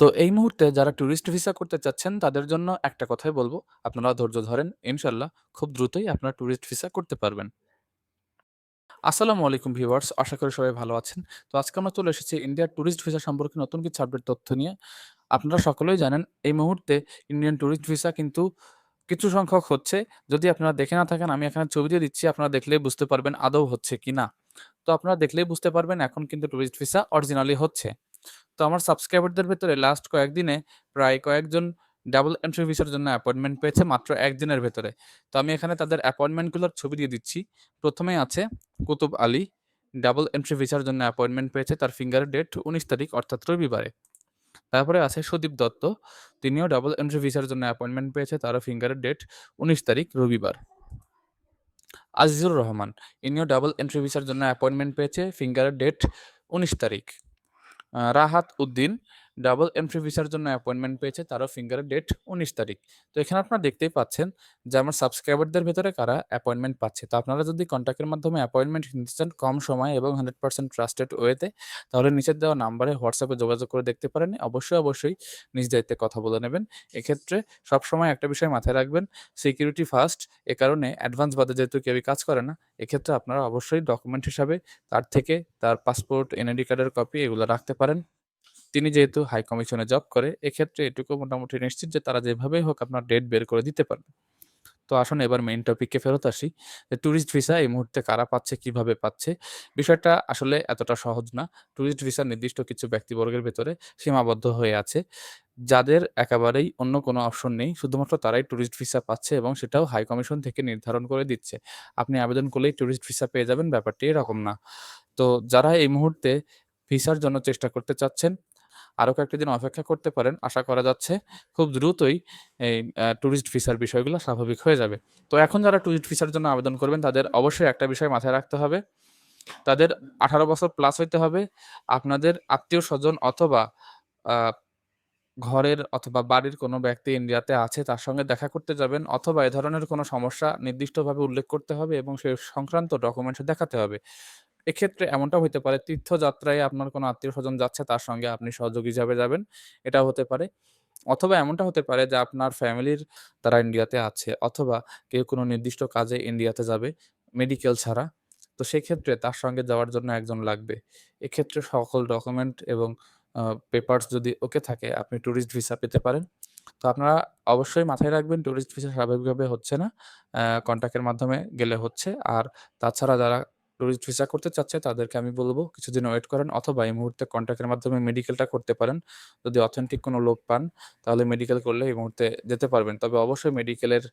তো এই মুহূর্তে যারা ট্যুরিস্ট ভিসা করতে চাচ্ছেন তাদের জন্য একটা কথাই বলব, আপনারা ধৈর্য ধরেন। ইনশাআল্লাহ খুব দ্রুতই আপনারা ট্যুরিস্ট ভিসা করতে পারবেন। আসসালামু আলাইকুম ভিউয়ার্স, আশা করি সবাই ভালো আছেন। তো আজকে আমরা চলে এসেছি ইন্ডিয়ার ট্যুরিস্ট ভিসা সম্পর্কে নতুন কিছু আপডেট তথ্য নিয়ে। আপনারা সকলেই জানেন এই মুহূর্তে ইন্ডিয়ান ট্যুরিস্ট ভিসা কিন্তু কিছু সংখ্যক হচ্ছে। যদি আপনারা দেখে না থাকেন আমি এখানে ছবি দিয়ে দিচ্ছি, আপনারা দেখলেই বুঝতে পারবেন আদৌ হচ্ছে কিনা। তো আপনারা দেখলেই বুঝতে পারবেন এখন কিন্তু ট্যুরিস্ট ভিসা অরিজিনালি হচ্ছে। তো আমার সাবস্ক্রাইবারদের ভেতরে লাস্ট কয়েকদিনে প্রায় কয়েকজন ডাবল এন্ট্রি ভিসার জন্য অ্যাপয়েন্টমেন্ট পেয়েছে মাত্র একদিনের ভেতরে। তো আমি এখানে তাদের অ্যাপয়েন্টমেন্টগুলোর ছবি দিয়ে দিচ্ছি। প্রথমেই আছে কুতুব আলী, ডাবল এন্ট্রি ভিসার জন্য অ্যাপয়েন্টমেন্ট পেয়েছে তার ফিঙ্গার ডেট ১৯ তারিখ অর্থাৎ রবিবারে। তারপরে আছে সুদীপ দত্ত, তিনিও ডাবল এন্ট্রি ভিসার জন্য অ্যাপয়েন্টমেন্ট পেয়েছে তারও ফিঙ্গারের ডেট ১৯ তারিখ রবিবার। আজিজুর রহমান, ইনিও ডাবল এন্ট্রি ভিসার জন্য অ্যাপয়েন্টমেন্ট পেয়েছে ফিঙ্গারের ডেট ১৯ তারিখ। রাহাত উদ্দিন। ডাবল এন্ট্রি ভিসার জন্য অ্যাপয়েন্টমেন্ট পেয়েছে তারও ফিঙ্গারের ডেট ১৯ তারিখ। তো এখানে আপনারা দেখতেই পাচ্ছেন যে আমার সাবস্ক্রাইবারদের ভেতরে কারা অ্যাপয়েন্টমেন্ট পাচ্ছে। তো আপনারা যদি কন্ট্যাক্টের মাধ্যমে অ্যাপয়েন্টমেন্ট নিতে চান কম সময়ে এবং 100% ট্রাস্টেড ওয়েতে তাহলে নিচের দেওয়া নাম্বারে হোয়াটসঅ্যাপে যোগাযোগ করে দেখতে পারেন। অবশ্যই, অবশ্যই নিজ দায়িত্বে কথা বলে নেবেন। এক্ষেত্রে সবসময় একটা বিষয় মাথায় রাখবেন সিকিউরিটি ফার্স্ট। এ কারণে অ্যাডভান্স বাদে যেহেতু কেউই কাজ করে না, এক্ষেত্রে আপনারা অবশ্যই ডকুমেন্ট হিসাবে তার থেকে তার পাসপোর্ট, এনআইডি কার্ডের কপি এগুলো রাখতে পারেন। তিনি যেহেতু হাই কমিশনে জব করে, এক্ষেত্রে এটুকু মোটামুটি নিশ্চিত যে তারা যেভাবেই হোক আপনার ডেট বের করে দিতে পারবে। তো আসুন এবার মেইন টপিককে ফেরত আসি। যে ট্যুরিস্ট ভিসা এই মুহূর্তে কারা পাচ্ছে, কীভাবে পাচ্ছে? বিষয়টা আসলে এতটা সহজ না। ট্যুরিস্ট ভিসা নির্দিষ্ট কিছু ব্যক্তিবর্গের ভেতরে সীমাবদ্ধ হয়ে আছে। যাদের একেবারেই অন্য কোনো অপশন নেই, শুধুমাত্র তারাই ট্যুরিস্ট ভিসা পাচ্ছে এবং সেটাও হাই কমিশন থেকে নির্ধারণ করে দিচ্ছে। আপনি আবেদন করলেই ট্যুরিস্ট ভিসা পেয়ে যাবেন, ব্যাপারটি এরকম না। তো যারা এই মুহূর্তে ভিসার জন্য চেষ্টা করতে চাচ্ছেন, আরও কয়েকটা দিন অপেক্ষা করতে পারেন। আশা করা যাচ্ছে খুব দ্রুতই এই ট্যুরিস্ট ভিসার বিষয়গুলো স্বাভাবিক হয়ে যাবে। তো এখন যারা ট্যুরিস্ট ভিসার জন্য আবেদন করবেন, তাদের অবশ্যই একটা বিষয় মাথায় রাখতে হবে। তাদের ১৮ বছর প্লাস হইতে হবে। আপনাদের আত্মীয় স্বজন অথবা ঘরের অথবা বাড়ির কোনো ব্যক্তি ইন্ডিয়াতে আছে, তার সঙ্গে দেখা করতে যাবেন অথবা এ ধরনের কোনো সমস্যা নির্দিষ্টভাবে উল্লেখ করতে হবে এবং সে সংক্রান্ত ডকুমেন্টস দেখাতে হবে। এক্ষেত্রে এমনটাও হইতে পারে তীর্থযাত্রায় আপনার কোনো আত্মীয় স্বজন যাচ্ছে তার সঙ্গে আপনি সহযোগী হিসাবে যাবেন, এটাও হতে পারে। অথবা এমনটা হতে পারে যে আপনার ফ্যামিলির তারা ইন্ডিয়াতে আছে অথবা কেউ কোনো নির্দিষ্ট কাজে ইন্ডিয়াতে যাবে মেডিকেল ছাড়া। তো সেক্ষেত্রে তার সঙ্গে যাওয়ার জন্য একজন লাগবে। এক্ষেত্রে সকল ডকুমেন্ট এবং পেপারস যদি ওকে থাকে আপনি ট্যুরিস্ট ভিসা পেতে পারেন। তো আপনারা অবশ্যই মাথায় রাখবেন ট্যুরিস্ট ভিসা স্বাভাবিকভাবে হচ্ছে না। কন্ট্যাক্টের মাধ্যমে গেলে হচ্ছে। আর তাছাড়া যারা ট্যুরিস্ট ভিসা করতে চাচ্ছে তাদেরকে আমি বলব কিছুদিন ওয়েট করেন অথবা এই মুহূর্তে কন্ট্যাক্টের মাধ্যমে মেডিকেলটা করতে পারেন। যদি অথেন্টিক কোনো লোক পান তাহলে মেডিকেল করলে এই মুহূর্তে যেতে পারবেন। তবে অবশ্যই মেডিকেলের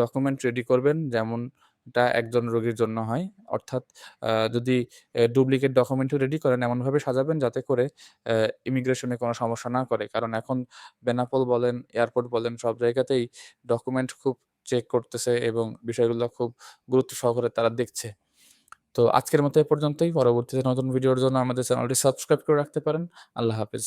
ডকুমেন্ট রেডি করবেন যেমন যেমনটা একজন রোগীর জন্য হয়। অর্থাৎ যদি ডুপ্লিকেট ডকুমেন্টও রেডি করেন এমনভাবে সাজাবেন যাতে করে ইমিগ্রেশনে কোনো সমস্যা না করে। কারণ এখন বেনাপোল বলেন, এয়ারপোর্ট বলেন সব জায়গাতেই ডকুমেন্ট খুব চেক করতেছে এবং বিষয়গুলো খুব গুরুত্ব সহকারে তারা দেখছে। তো আজকের মতো এ পর্যন্তই। পরবর্তীতে নতুন ভিডিওর জন্য আমাদের চ্যানেলটি সাবস্ক্রাইব করে রাখতে পারেন। আল্লাহ হাফেজ।